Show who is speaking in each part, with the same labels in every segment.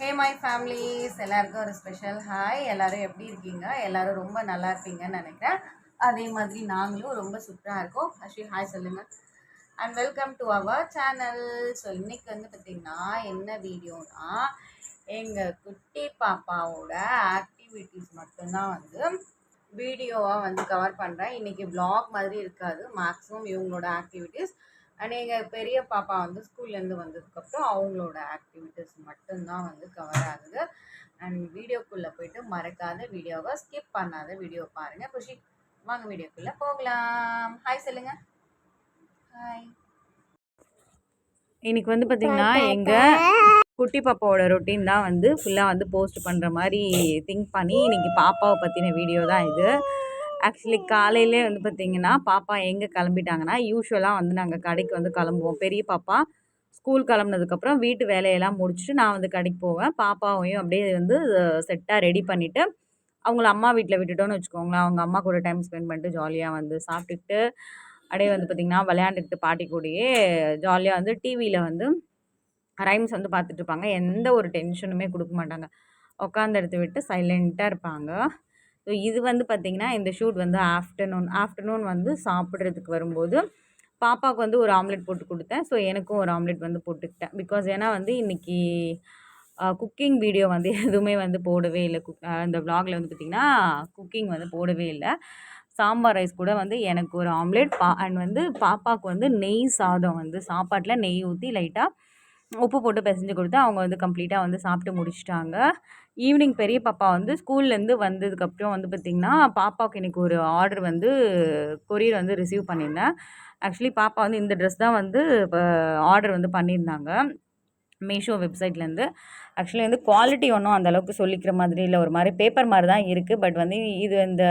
Speaker 1: Hey my families எல்லாருக்கும் ஒரு special hi எல்லோரும் எப்படி இருக்கீங்க? எல்லோரும் ரொம்ப நல்லா இருப்பீங்கன்னு நினைக்கிறேன். அதே மாதிரி நாங்களும் ரொம்ப சூப்பராக இருக்கோம். அஸ்வி ஹாய் சொல்லுங்கள் and welcome to our channel so இன்றைக்கி வந்து பார்த்திங்கன்னா என்ன வீடியோனா எங்கள் குட்டி பாப்பாவோட ஆக்டிவிட்டீஸ் மட்டும்தான் வந்து வீடியோவாக வந்து கவர் பண்ணுறேன் இன்றைக்கி வ்ளாக் மாதிரி இருக்காது. மேக்ஸிமம் இவங்களோட ஆக்டிவிட்டீஸ் அண்ட் எங்கள் பெரிய பாப்பா வந்து ஸ்கூல்லேருந்து வந்ததுக்கப்புறம் அவங்களோட ஆக்டிவிட்டீஸ் மட்டும்தான் வந்து கவர் ஆகுது. அண்ட் வீடியோக்குள்ளே போயிட்டு மறக்காத வீடியோவை ஸ்கிப் பண்ணாத வீடியோ பாருங்கள் குஷி வாங்க வீடியோக்குள்ளே போகலாம். ஹாய் சொல்லுங்க. ஹாய் இன்னைக்கு வந்து பார்த்தீங்கன்னா எங்கள் குட்டி பாப்பாவோட ரொட்டீன் தான் வந்து ஃபுல்லாக வந்து போஸ்ட் பண்ணுற மாதிரி திங்க் பண்ணி இன்னைக்கு பாப்பாவை பற்றின வீடியோ தான் இது. ஆக்சுவலி காலையிலே வந்து பார்த்திங்கன்னா பாப்பா எங்கே கிளம்பிட்டாங்கன்னா யூஸ்வலாக வந்து நாங்கள் கடைக்கு வந்து கிளம்புவோம். பெரிய பாப்பா ஸ்கூல் கிளம்புனதுக்கப்புறம் வீட்டு வேலையெல்லாம் முடிச்சுட்டு நான் வந்து கடைக்கு போவேன். பாப்பாவையும் அப்படியே வந்து செட்டாக ரெடி பண்ணிவிட்டு அவங்கள அம்மா வீட்டில் விட்டுட்டோன்னு வச்சுக்கோங்களேன். அவங்க அம்மா கூட டைம் ஸ்பெண்ட் பண்ணிட்டு ஜாலியாக வந்து சாப்பிட்டுட்டு அப்படியே வந்து பார்த்திங்கன்னா விளையாண்டுக்கிட்டு பாட்டி கூடயே ஜாலியாக வந்து டிவியில் வந்து ரைம்ஸ் வந்து பார்த்துட்ருப்பாங்க எந்த ஒரு டென்ஷனுமே கொடுக்க மாட்டாங்க. உட்காந்து எடுத்து விட்டு சைலண்ட்டாக இருப்பாங்க. ஸோ இது வந்து பார்த்திங்கன்னா இந்த ஷூட் வந்து ஆஃப்டர்நூன் ஆஃப்டர்நூன் வந்து சாப்பிட்றதுக்கு வரும்போது பாப்பாவுக்கு வந்து ஒரு ஆம்லெட் போட்டு கொடுத்தேன். ஸோ எனக்கும் ஒரு ஆம்லெட் வந்து போட்டுக்கிட்டேன். பிகாஸ் ஏன்னா வந்து இன்றைக்கி குக்கிங் வீடியோ வந்து எதுவுமே வந்து போடவே இல்லை. குக் இந்த vlogல வந்து பார்த்திங்கன்னா குக்கிங் வந்து போடவே இல்லை. சாம்பார் ரைஸ் கூட வந்து எனக்கு ஒரு ஆம்லெட் பா அண்ட் வந்து பாப்பாவுக்கு வந்து நெய் சாதம் வந்து சாப்பாட்டில் நெய் ஊற்றி லைட்டாக உப்பு போட்டு பிசைஞ்சு கொடுத்து அவங்க வந்து கம்ப்ளீட்டாக வந்து சாப்பிட்டு முடிச்சிட்டாங்க. ஈவினிங் பெரிய பாப்பா வந்து ஸ்கூல்லேருந்து வந்ததுக்கப்புறம் வந்து பார்த்திங்கன்னா பாப்பாவுக்கு இன்றைக்கி ஒரு ஆர்டர் வந்து கொரியர் வந்து ரிசீவ் பண்ணியிருந்தேன். ஆக்சுவலி பாப்பா வந்து இந்த ட்ரெஸ் தான் வந்து இப்போ ஆர்டர் வந்து பண்ணியிருந்தாங்க. மீஷோ வெப்சைட்லேருந்து ஆக்சுவலி வந்து குவாலிட்டி ஒன்றும் அந்தளவுக்கு சொல்லிக்கிற மாதிரி இல்லை. ஒரு மாதிரி பேப்பர் மாதிரி தான் இருக்குது பட் வந்து இது இந்த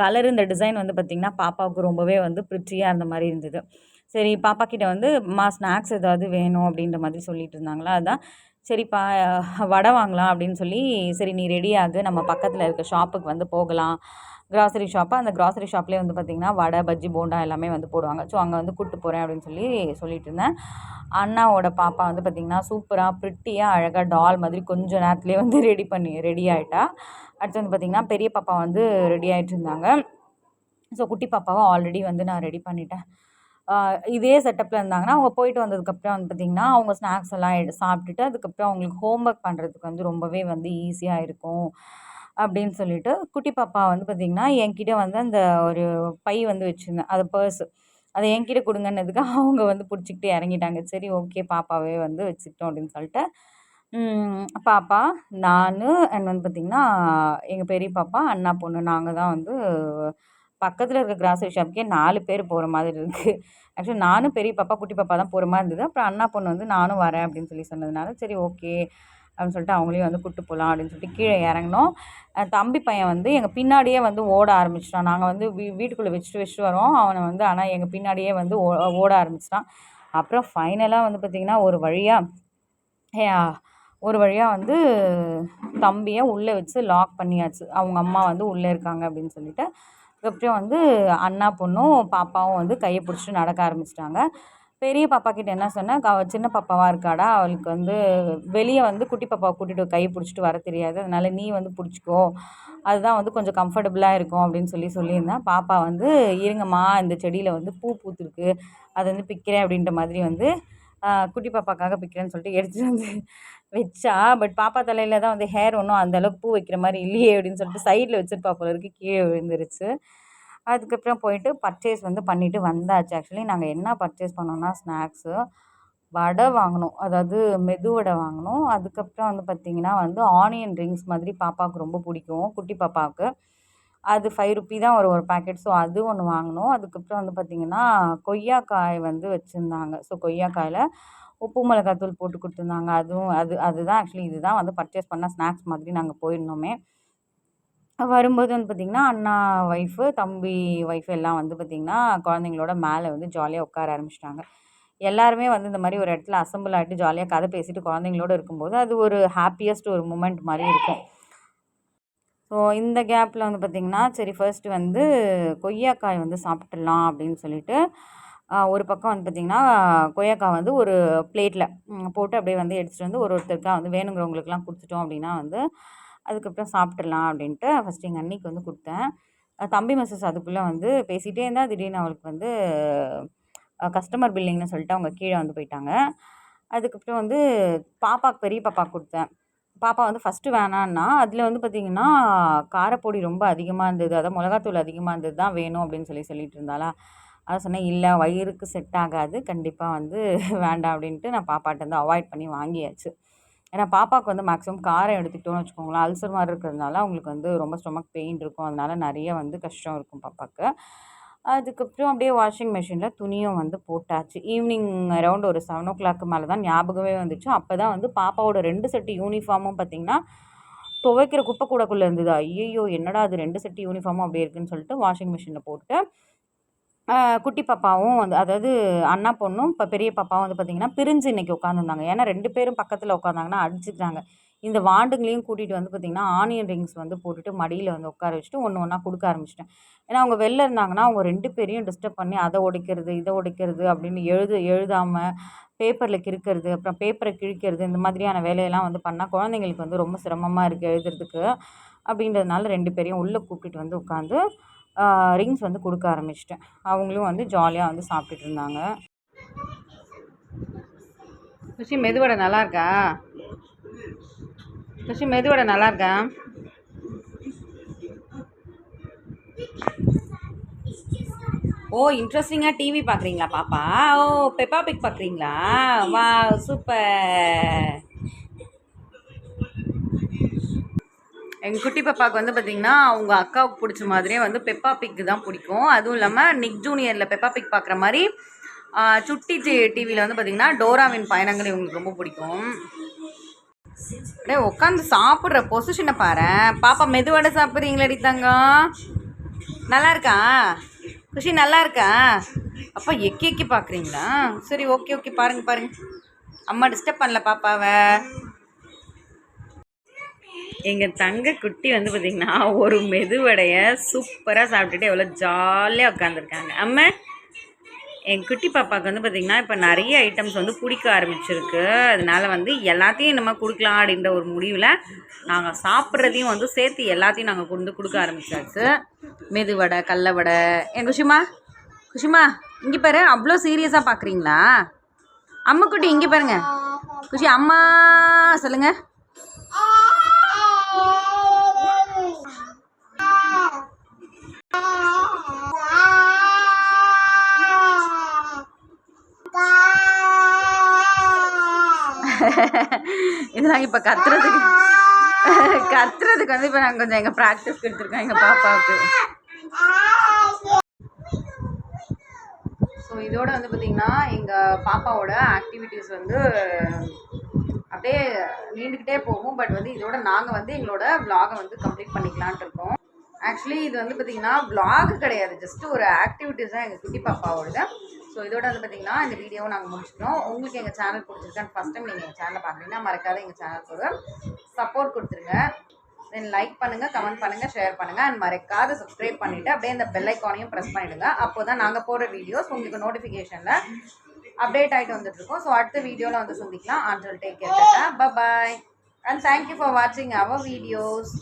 Speaker 1: கலர் இந்த டிசைன் வந்து பார்த்திங்கன்னா பாப்பாவுக்கு ரொம்பவே வந்து பிரிச்சியாக இருந்த மாதிரி இருந்தது. சரி பாப்பா கிட்ட வந்து மா ஸ்நாக்ஸ் ஏதாவது வேணும் அப்படின்ற மாதிரி சொல்லிட்டு இருந்தாங்களா? அதான் சரிப்பா வடை வாங்கலாம் அப்படின்னு சொல்லி சரி நீ ரெடி ஆகு. நம்ம பக்கத்தில் இருக்க ஷாப்புக்கு வந்து போகலாம். கிராசரி ஷாப்பாக அந்த கிராசரி ஷாப்லேயே வந்து பார்த்திங்கன்னா வடை பஜ்ஜி போண்டா எல்லாமே வந்து போடுவாங்க. ஸோ அங்கே வந்து கூப்பிட்டு போகிறேன் அப்படின்னு சொல்லி சொல்லிட்டு இருந்தேன். அண்ணாவோட பாப்பா வந்து பார்த்திங்கன்னா சூப்பராக ப்ரிட்டியாக அழகாக டால் மாதிரி கொஞ்சம் நேரத்துலேயே வந்து ரெடி பண்ணி ரெடி ஆகிட்டா அடுத்து வந்து பார்த்திங்கன்னா பெரிய பாப்பா வந்து ரெடி ஆகிட்டு இருந்தாங்க. ஸோ குட்டி பாப்பாவை ஆல்ரெடி வந்து நான் ரெடி பண்ணிட்டேன். இதே செட்டப்பில் இருந்தாங்கன்னா அவங்க போயிட்டு வந்ததுக்கப்புறம் வந்து பார்த்திங்கன்னா அவங்க ஸ்நாக்ஸ் எல்லாம் எடு சாப்பிட்டுட்டு அதுக்கப்புறம் அவங்களுக்கு ஹோம் ஒர்க் பண்ணுறதுக்கு வந்து ரொம்பவே வந்து ஈஸியாக இருக்கும். அப்படின்னு சொல்லிட்டு குட்டி பாப்பா வந்து பார்த்திங்கன்னா என்கிட்ட வந்து அந்த ஒரு பை வந்து வச்சுருந்தேன் அது பர்ஸு அதை என்கிட்ட கொடுங்கன்னதுக்கு அவங்க வந்து பிடிச்சிக்கிட்டு இறங்கிட்டாங்க. சரி ஓகே பாப்பாவே வந்து வச்சுக்கிட்டோம் அப்படின்னு சொல்லிட்டு. பாப்பா நான் அண்ட் வந்து பார்த்திங்கன்னா எங்கள் பெரிய பாப்பா அண்ணா பொண்ணு நாங்கள் தான் வந்து பக்கத்தில் இருக்க கிராசரி ஷாப்புக்கே நாலு பேர் போகிற மாதிரி இருக்குது ஆக்சுவலி நானும் பெரிய பாப்பா குட்டி பாப்பா தான் போகிற மாதிரி இருந்தது. அப்புறம் அண்ணா பொண்ணு வந்து நானும் வரேன் அப்படின்னு சொல்லி சொன்னதுனால சரி ஓகே அப்படின்னு சொல்லிட்டு அவங்களையும் வந்து கூப்பிட்டு போகலாம் அப்படின்னு சொல்லிட்டு கீழே இறங்கினோம். தம்பி பையன் வந்து எங்கள் பின்னாடியே வந்து ஓட ஆரம்பிச்சிட்டான். நாங்கள் வந்து வீ வீட்டுக்குள்ளே வச்சுட்டு வச்சுட்டு வரோம். அவனை வந்து ஆனால் எங்கள் பின்னாடியே வந்து ஓ ஓட ஆரம்பிச்சிட்டான். அப்புறம் ஃபைனலாக வந்து பார்த்திங்கன்னா ஒரு வழியாக ஒரு வழியாக வந்து தம்பியை உள்ளே வச்சு லாக் பண்ணியாச்சு. அவங்க அம்மா வந்து உள்ளே இருக்காங்க அப்படின்னு சொல்லிட்டு. அதுக்கப்புறம் வந்து அண்ணா பொண்ணும் பாப்பாவும் வந்து கையை பிடிச்சிட்டு நடக்க ஆரம்பிச்சிட்டாங்க. பெரிய பாப்பா கிட்ட என்ன சொன்னேன் அவ சின்ன பாப்பாவாக இருக்காடா அவளுக்கு வந்து வெளியே வந்து குட்டி பாப்பாவை கூட்டிகிட்டு கையை பிடிச்சிட்டு வர தெரியாது. அதனால் நீ வந்து பிடிச்சிக்கோ. அதுதான் வந்து கொஞ்சம் கம்ஃபர்டபுளாக இருக்கும் அப்படின்னு சொல்லி சொல்லியிருந்தேன் பாப்பா வந்து இருங்கம்மா இந்த செடியில் வந்து பூ பூத்துருக்கு. அதை வந்து பிக்கிறேன் அப்படின்ற மாதிரி வந்து குட்டி பாப்பாக்காக பிக்கிறேன்னு சொல்லிட்டு எடுத்துகிட்டு வந்து வச்சா. பட் பாப்பா தலையில் தான் வந்து ஹேர் ஒன்றும் அந்தளவுக்கு பூ வைக்கிற மாதிரி இல்லையே அப்படின்னு சொல்லிட்டு சைடில் வச்சிருப்பா போல இருக்கு கீழே விழுந்துருச்சு. அதுக்கப்புறம் போயிட்டு பர்ச்சேஸ் வந்து பண்ணிவிட்டு வந்தாச்சு. ஆக்சுவலி நாங்கள் என்ன பர்ச்சேஸ் பண்ணோம்னா ஸ்நாக்ஸு வடை வாங்கினோம். அதாவது மெது வடை வாங்கினோம். அதுக்கப்புறம் வந்து பார்த்திங்கன்னா வந்து ஆனியன் ரிங்ஸ் மாதிரி பாப்பாவுக்கு ரொம்ப பிடிக்கும் குட்டி பாப்பாவுக்கு. அது ஃபைவ் ருப்பி தான் ஒரு ஒரு பேக்கெட் ஸோ அது ஒன்று வாங்கினோம். அதுக்கப்புறம் வந்து பார்த்திங்கன்னா கொய்யாக்காய் வந்து வச்சுருந்தாங்க. ஸோ கொய்யாக்காயில் உப்பு மிளகாத்தூள் போட்டு கொடுத்துருந்தாங்க. அதுவும் அது அதுதான் ஆக்சுவலி இதுதான் வந்து பர்ச்சேஸ் பண்ண ஸ்நாக்ஸ் மாதிரி நாங்கள் போயிருந்தோமே. வரும்போது வந்து பார்த்திங்கன்னா அண்ணா ஒய்ஃபு தம்பி ஒய்ஃப் எல்லாம் வந்து பார்த்திங்கன்னா குழந்தைங்களோட மேலே வந்து ஜாலியாக உட்கார ஆரம்பிச்சிட்டாங்க. எல்லாருமே வந்து இந்த மாதிரி ஒரு இடத்துல அசம்பிள் ஆகிட்டு ஜாலியாக கதை பேசிட்டு குழந்தைங்களோட இருக்கும்போது அது ஒரு ஹாப்பியஸ்ட் ஒரு மூமெண்ட் மாதிரி இருக்கும். ஸோ இந்த கேப்பில் வந்து பார்த்திங்கன்னா சரி ஃபர்ஸ்ட்டு வந்து கொய்யாக்காய் வந்து சாப்பிட்றலாம் அப்படின்னு சொல்லிட்டு ஒரு பக்கம் வந்து பார்த்திங்கன்னா கொய்யாக்காய் வந்து ஒரு பிளேட்டில் போட்டு அப்படியே வந்து எடுத்துகிட்டு வந்து ஒரு ஒருத்தருக்காக வந்து வேணுங்கிறவங்களுக்குலாம் கொடுத்துட்டோம் அப்படின்னா வந்து அதுக்கப்புறம் சாப்பிட்றலாம் அப்படின்ட்டு ஃபஸ்ட்டு எங்கள் அன்னைக்கு வந்து கொடுத்தேன். தம்பி மெசஸ் அதுக்குள்ளே வந்து பேசிகிட்டே இருந்தால் திடீர்னு அவளுக்கு வந்து கஸ்டமர் பில்லிங்னு சொல்லிட்டு அவங்க கீழே வந்து போயிட்டாங்க. அதுக்கப்புறம் வந்து பாப்பாவுக்கு பெரிய பாப்பாவுக்கு கொடுத்தேன். பாப்பா வந்து ஃபஸ்ட்டு வேணான்னா அதில் வந்து பார்த்திங்கன்னா காரப்பொடி ரொம்ப அதிகமாக இருந்தது. அதான் மிளகாத்தூள் அதிகமாக இருந்தது தான் வேணும் அப்படின்னு சொல்லி சொல்லிட்டு இருந்தாளா? அதை சொன்னேன் இல்லை வயிறுக்கு செட் ஆகாது. கண்டிப்பாக வந்து வேண்டாம் அப்படின்ட்டு நான் பாப்பாட்ட வந்து அவாய்ட் பண்ணி வாங்கியாச்சு. ஏன்னா பாப்பாவுக்கு வந்து மேக்ஸிமம் காரம் எடுத்துக்கிட்டோம்னு வச்சுக்கோங்களேன் அல்சர் மாதிரி இருக்கிறதுனால அவங்களுக்கு வந்து ரொம்ப ஸ்டொமக் பெயின் இருக்கும். அதனால நிறைய வந்து கஷ்டம் இருக்கும் பாப்பாவுக்கு அதுக்கப்புறம் அப்படியே வாஷிங் மிஷினில் துணியும் வந்து போட்டாச்சு. ஈவினிங் அரௌண்ட் ஒரு செவன் ஓ கிளாக்கு மேலே தான் ஞாபகமே வந்துச்சு. அப்போ தான் வந்து பாப்பாவோட ரெண்டு செட்டு யூனிஃபார்மும் பார்த்திங்கன்னா துவைக்கிற குப்பை கூடக்குள்ளே இருந்தது. ஐயையோ என்னடா அது ரெண்டு செட்டு யூனிஃபார்மும் அப்படியே இருக்குன்னு சொல்லிட்டு வாஷிங் மிஷினில் போட்டு குட்டி பாப்பாவும் வந்து அதாவது அண்ணா பொண்ணும் இப்போ பெரிய பாப்பாவும் வந்து பார்த்திங்கன்னா பிரிஞ்சு இன்றைக்கி உட்காந்துருந்தாங்க ஏன்னா ரெண்டு பேரும் பக்கத்தில் உட்காந்தாங்கன்னா அடிச்சுட்டாங்க இந்த வாண்டுங்களையும் கூட்டிகிட்டு வந்து பார்த்திங்கன்னா ஆனியன் ரிங்ஸ் வந்து போட்டுட்டு மடியில் வந்து உட்கார வச்சுட்டு ஒன்று ஒன்றா கொடுக்க ஆரம்பிச்சிட்டேன். ஏன்னா அவங்க வெளில இருந்தாங்கன்னா அவங்க ரெண்டு பேரையும் டிஸ்டர்ப் பண்ணி அதை உடைக்கிறது இதை உடைக்கிறது அப்படின்னு எழுது எழுதாமல் பேப்பரில் கிறுக்கிறது அப்புறம் பேப்பரை கிழிக்கிறது இந்த மாதிரியான வேலையெல்லாம் வந்து பண்ணால் குழந்தைங்களுக்கு வந்து ரொம்ப சிரமமாக இருக்குது எழுதுறதுக்கு. அப்படின்றதுனால ரெண்டு பேரையும் உள்ளே கூப்பிட்டுட்டு வந்து உட்காந்து ரிங்ஸ் வந்து கொடுக்க ஆரம்பிச்சிட்டேன். அவங்களும் வந்து ஜாலியாக வந்து சாப்பிட்டுட்டு இருந்தாங்க. ருஷி மெதுவடை நல்லா இருக்கா? குஷி மெதுவடை நல்லா இருக்கா? ஓ இன்ட்ரெஸ்டிங்காக டிவி பார்க்குறீங்களா பாப்பா? ஓ பெப்பா பிக் பார்க்குறீங்களா வா சூப்பர் எங்கள் குட்டி பாப்பாவுக்கு வந்து பார்த்திங்கன்னா அவங்க அக்காவுக்கு பிடிச்ச மாதிரியே வந்து பெப்பா பிக்கு தான் பிடிக்கும். அதுவும் இல்லாமல் நிக் ஜூனியரில் பெப்பா பிக் பார்க்குற மாதிரி சுட்டி டிவியில் வந்து பார்த்திங்கன்னா டோராவின் பயணங்கள் இவங்களுக்கு ரொம்ப பிடிக்கும். அப்படியே உட்காந்து சாப்பிட்ற பொசிஷனை பாரு பாப்பா மெதுவடை சாப்பிட்றீங்களடி தங்கம் நல்லா இருக்கா குஷி நல்லா இருக்கா அப்பா எக்கி எக்கி பார்க்குறீங்களா சரி ஓகே ஓகே பாருங்க பாருங்க. அம்மா டிஸ்டர்ப் பண்ணல பாப்பாவை. எங்கள் தங்க குட்டி வந்து பார்த்திங்கன்னா ஒரு மெதுவடையை சூப்பராக சாப்பிட்டுட்டு எவ்வளோ ஜாலியாக உட்காந்துருக்காங்க அம்மா என் குட்டி பாப்பாவுக்கு வந்து பார்த்திங்கன்னா இப்போ நிறைய ஐட்டம்ஸ் வந்து பிடிக்க ஆரம்பிச்சிருக்கு அதனால வந்து எல்லாத்தையும் நம்ம கொடுக்கலாம் அப்படின்ற ஒரு முடிவில் நாங்கள் சாப்பிட்றதையும் வந்து சேர்த்து எல்லாத்தையும் நாங்கள் கொண்டு கொடுக்க ஆரம்பிச்சாச்சு மெதுவடை கடல வடை என் குஷிமா குஷிமா இங்கே பாரு அவ்வளோ சீரியஸாக பார்க்குறீங்களா அம்மா குட்டி இங்கே பாருங்க குஷி அம்மா சொல்லுங்க இது நாங்கள் இப்போ கத்துறதுக்கு கத்துறதுக்கு வந்து இப்போ நாங்கள் கொஞ்சம் எங்கள் ப்ராக்டிஸ் எடுத்துருக்கோம் எங்கள் பாப்பாவுக்கு. ஸோ இதோட வந்து பார்த்திங்கன்னா எங்கள் பாப்பாவோட ஆக்டிவிட்டீஸ் வந்து அப்படியே நீண்டுக்கிட்டே போகும். பட் வந்து இதோட நாங்கள் வந்து எங்களோட vlog-அ வந்து கம்ப்ளீட் பண்ணிக்கலான்ட்டு இருக்கோம். ஆக்சுவலி இது வந்து பார்த்திங்கன்னா vlog கிடையாது. ஜஸ்ட் ஒரு ஆக்டிவிட்டீஸ் தான் எங்கள் குட்டி பாப்பாவோடது. ஸோ இதோட வந்து பார்த்திங்கன்னா இந்த வீடியோவை நாங்கள் முடிச்சிட்டோம் உங்களுக்கு எங்கள் சேனல் பிடிச்சிருக்கான்னு ஃபஸ்ட் டைம் நீங்கள் எங்கள் சேனலை பார்க்குறீங்கன்னா மறக்காத எங்கள் சேனலுக்கு ஒரு சப்போர்ட் கொடுத்துருங்க. தென் லைக் பண்ணுங்கள் கமெண்ட் பண்ணுங்கள் ஷேர் பண்ணுங்கள் அண்ட் மறக்காத சப்ஸ்கிரைப் பண்ணிவிட்டு அப்படியே இந்த பெல் ஐக்கானையும் ப்ரெஸ் பண்ணிவிடுங்க அப்போ தான் நாங்கள் போடுற வீடியோஸ் உங்களுக்கு நோட்டிஃபிகேஷனில் அப்டேட் ஆகிட்டு வந்துட்டுருக்கோம் ஸோ அடுத்த வீடியோவில் வந்து சந்திக்கலாம். Until take care bye and thank you for வாட்சிங் அவர் வீடியோஸ்